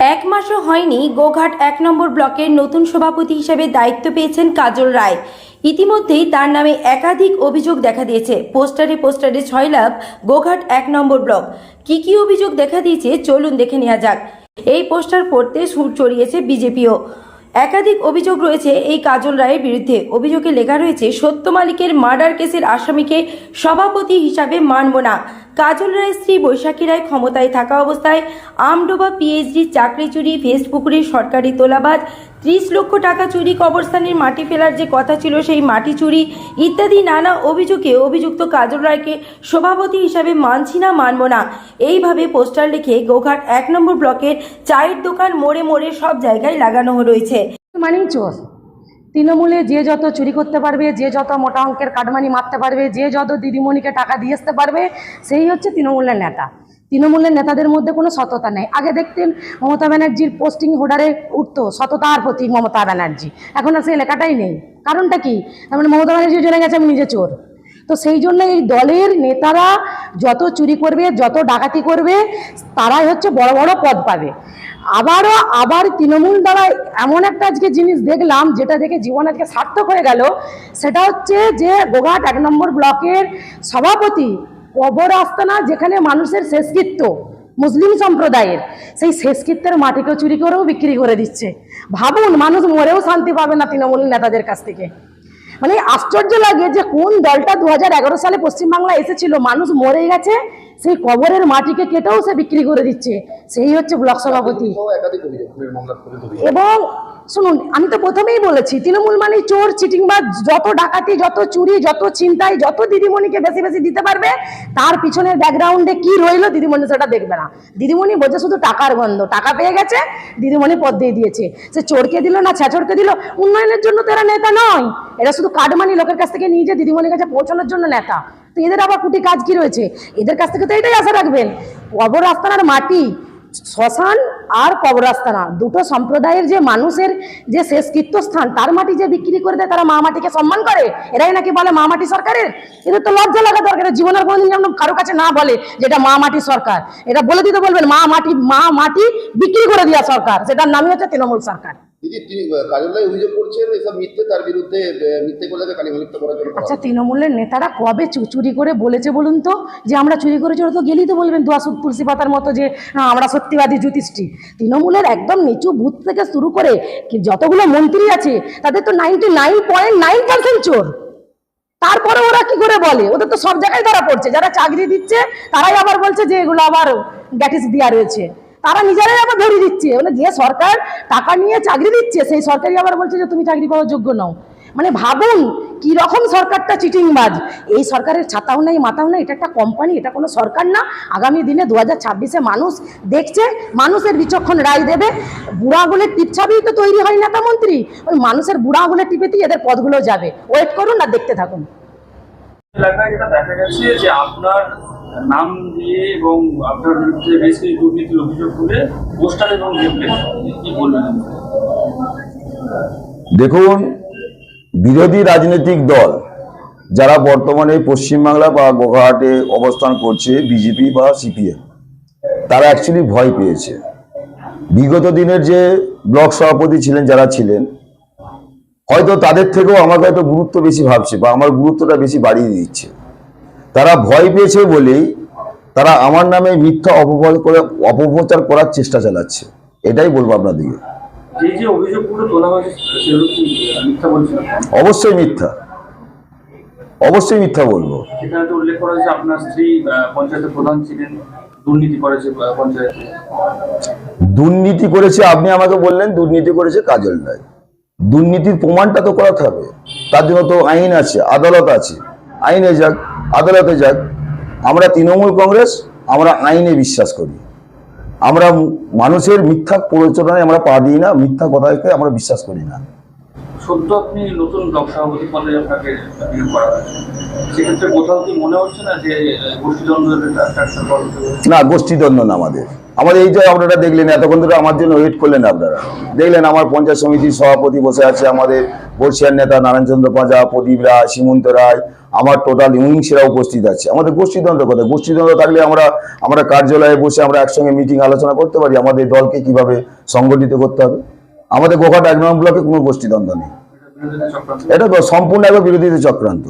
এক মাসও হয়নি গোঘাট এক নম্বর ব্লকের নতুন সভাপতি হিসেবে দায়িত্ব পেয়েছেন কাজল রায়। ইতিমধ্যেই তার নামে একাধিক অভিযোগ দেখা দিয়েছে। পোস্টারে পোস্টারে ছয় লাভ গোঘাট এক নম্বর ব্লক। কি কি অভিযোগ দেখা দিয়েছে চলুন দেখে নেওয়া যাক। এই পোস্টার পড়তে সুর চড়িয়েছে বিজেপিও। একাধিক অভিযোগ রয়েছে এই কাজল রায়ের বিরুদ্ধে। অভিযোগে লেখা রয়েছে, সত্য মালিকের মার্ডার কেসের আসামিকে সভাপতি হিসাবে মানব না। কাজল রায়ের স্ত্রী বৈশাখী রায় ক্ষমতায় থাকা অবস্থায় আমডোবা পিএইচডি চাকরি চুরি, ফেসবুকের সরকারি তোলাবাদ ত্রিশ লক্ষ টাকা চুরি, কবরস্থানের মাটি ফেলার যে কথা ছিল সেই মাটি চুরি ইত্যাদি নানা অভিযোগে অভিযুক্ত কাজল রায়কে সভাপতি হিসাবে মানছি না, মানব না। এইভাবে পোস্টার লিখে গোঘাট এক নম্বর ব্লকের চায়ের দোকান মোড়ে মোড়ে সব জায়গায় লাগানো রয়েছে। মানেই চোর। তৃণমূলে যে যত চুরি করতে পারবে, যে যত মোটা অঙ্কের কাটমানি মারতে পারবে, যে যত দিদিমণিকে টাকা দিয়ে আসতে পারবে, সেই হচ্ছে তৃণমূলের নেতা। তৃণমূলের নেতাদের মধ্যে কোনো সততা নেই। আগে দেখতেন মমতা ব্যানার্জির পোস্টিং হোডারে উঠতো, সততার প্রতীক মমতা ব্যানার্জি। এখন আর সেই লেখাটাই নেই। কারণটা কি? তার মানে মমতা ব্যানার্জি জেনে গেছে, আমি নিজে চোর। তো সেই জন্য এই দলের নেতারা যত চুরি করবে, যত ডাকাতি করবে, তারাই হচ্ছে বড় বড় পদ পাবে। আবারও, আবার তৃণমূল দ্বারা এমন একটা আজকে জিনিস দেখলাম, যেটা দেখে জীবন আজকে সার্থক হয়ে গেল, সেটা হচ্ছে যে গোঘাট এক নম্বর ব্লকের সভাপতি কবর আস্তানা, যেখানে মানুষের শেষকৃত্য, মুসলিম সম্প্রদায়ের, সেই শেষকৃত্যের মাটিকেও চুরি করেও বিক্রি করে দিচ্ছে। ভাবুন, মানুষ মরেও শান্তি পাবে না তৃণমূল নেতাদের কাছ থেকে। মানে আশ্চর্য লাগে যে কোন দলটা দু হাজার এগারো সালে পশ্চিমবাংলা এসেছিল? মানুষ মরে গেছে সেই কবরের মাটিকে কেটেও সে বিক্রি করে দিচ্ছে। সেই হচ্ছে ব্লক সভাপতি। এবং শুনুন আমি তো প্রথমেই বলেছি তৃণমূল মানে চোর চিটিংবাজ যত ডাকাতি যত চুরি যত ছিনতাই যত দিদিমণিকে বেশি বেশি দিতে পারবে তার পিছনের ব্যাকগ্রাউন্ডে কি রইল দিদিমণি সেটা দেখবে না। দিদিমণি বোঝে শুধু টাকার গন্ধ টাকা পেয়ে গেছে দিদিমণি পদ দিয়ে দিয়েছে। সে চোরকে দিল না ছ্যাচরকে দিল উন্নয়নের জন্য তো এরা নেতা নয়। এরা শুধু কাটমানি লোকের কাছ থেকে নিয়ে যে দিদিমণির কাছে পৌঁছানোর জন্য নেতা। তো এদের আবার কুটি কাজ কি রয়েছে? এদের কাছ থেকে তো এটাই আশা রাখবেন। কবর আস্তানার মাটি, শ্মশান আর কবরস্থানা দুটো সম্প্রদায়ের যে মানুষের যে শেষ কীর্তস্থান, তার মাটি যে বিক্রি করে দেয়, তারা মা মাটিকে সম্মান করে? এরাই নাকি বলে মা মাটি সরকারের? এদের তো লজ্জা লাগা দরকার জীবনের কোনোদিন যেমন কারও কাছে না বলে যেটা মা মাটি সরকার। এটা বলে দিতে বলবেন, মা মাটি মা মাটি বিক্রি করে দেওয়া সরকার, সেটার নামই হচ্ছে তৃণমূল সরকার। দিদি তিনি কাজল অভিযোগ করছেন এসব মিথ্যে তার বিরুদ্ধে মিথ্যে করে কালিমালিপ্ত করার জন্য আচ্ছা তৃণমূলের নেতারা কবে চুরি করে বলেছে বলুন তো? যে আমরা চুরি করেছি ওরা তো গেলেই তো বলবেন দোয়াশুদ তুলসী পাতার মতো যে আমরা সত্যিবাদী জ্যোতিষী তৃণমূলের একদম নিচু বুথ থেকে শুরু করে যতগুলো মন্ত্রী আছে তাদের তো ninety nine point nine percent চোর। তারপরে ওরা কি করে বলে? ওদের তো সব জায়গায় ধরা পড়ছে। যারা চাকরি দিচ্ছে তারাই আবার বলছে যে এগুলো আবার গ্যাটিস দেওয়া রয়েছে। তারা নিজেরাই আবার ধরে দিচ্ছে। মানে যে সরকার টাকা নিয়ে চাকরি দিচ্ছে, সেই সরকারই আবার বলছে যে, তুমি চাকরি পাওয়ার যোগ্য নও। মানে ভাবুন কি রকম সরকারটা চিটিংবাজ। এই সরকারের ছাতাও নেই, মাথাও নেই, এটা একটা কোম্পানি এটা কোনো সরকার না। আগামী দিনে দু হাজার ছাব্বিশে মানুষ দেখছে, মানুষের বিচক্ষণ রায় দেবে। বুড়া আঙুলের টিপছাবিই তো তৈরি হয় নেতা মন্ত্রী। ওই মানুষের বুড়া আঙুলের টিপেতেই এদের পদগুলো যাবে। ওয়েট করুন আর দেখতে থাকুন। এলাকায় যেটা দেখা গেছে যে আপনার নাম দিয়ে এবং আপনার বিরুদ্ধে বেশ কিছু দুর্নীতির অভিযোগ পোস্টার এবং কি বলবেন দেখুন, বিরোধী রাজনৈতিক দল যারা বর্তমানে পশ্চিমবাংলা বা গোঘাটে অবস্থান করছে, বিজেপি বা সিপিএম, তারা অ্যাকচুয়ালি ভয় পেয়েছে। বিগত দিনের যে ব্লক সভাপতি ছিলেন, যারা ছিলেন হয়তো তাদের থেকেও আমাকে হয়তো গুরুত্ব বেশি ভাবছে বা আমার গুরুত্বটা বেশি বাড়িয়ে দিচ্ছে। তারা ভয় পেয়েছে বলেই তারা আমার নামে মিথ্যা অপপ্রচার করে অপপ্রচার করার চেষ্টা চালাচ্ছে। এটাই বলব আপনাদেরকে। অবশ্যই মিথ্যা। অবশ্যই মিথ্যা বলব। সেখানে তো উল্লেখ করা হয়েছে আপনার স্ত্রী পঞ্চায়েতের প্রধান ছিলেন দুর্নীতি করেছে পঞ্চায়েতে। দুর্নীতি করেছে আপনি আমাকে বললেন দুর্নীতি করেছে কাজল রায়। দুর্নীতির প্রমাণটা তো করাতে হবে। তার জন্য তো আইন আছে আদালত আছে। আইনে যাক আদালতে যাক আমরা তৃণমূল কংগ্রেস আমরা আইনে বিশ্বাস করি। আমরা মানুষের মিথ্যা প্ররোচনায় আমরা পা দিই না মিথ্যা কথাকে আমরা বিশ্বাস করি না। সদ্য আপনি নতুন ব্লক সভাপতি পদে আপনাকে নিয়োগ করা হয়েছে। সেক্ষেত্রে কোথাও কি মনে হচ্ছে না যে গল্প না গোষ্ঠীদ্বন্দ্ব না আমাদের। আমাদের এই যে আপনারা দেখলেন, এতক্ষণ ধরে আমার জন্য ওয়েট করলেন আপনারা। দেখলেন আমার পঞ্চায়েত সমিতির সভাপতি বসে আছে, আমাদের বর্ষিয়ার নেতা নারায়ণচন্দ্র পাঁজা, প্রদীপ রায় সীমন্ত রায়, আমার টোটাল ইউনিংসেরা উপস্থিত আছে। আমাদের গোষ্ঠীতন্ত্র কথা গোষ্ঠীতন্ত্র থাকলে আমরা আমরা কার্যালয়ে বসে আমরা একসঙ্গে মিটিং আলোচনা করতে পারি। আমাদের দলকে কীভাবে সংগঠিত করতে হবে? আমাদের গোঘাট এক নম্বর ব্লকে কোনো গোষ্ঠীদ্বন্দ্ব নেই। এটা সম্পূর্ণ একবার বিরোধীদের চক্রান্ত।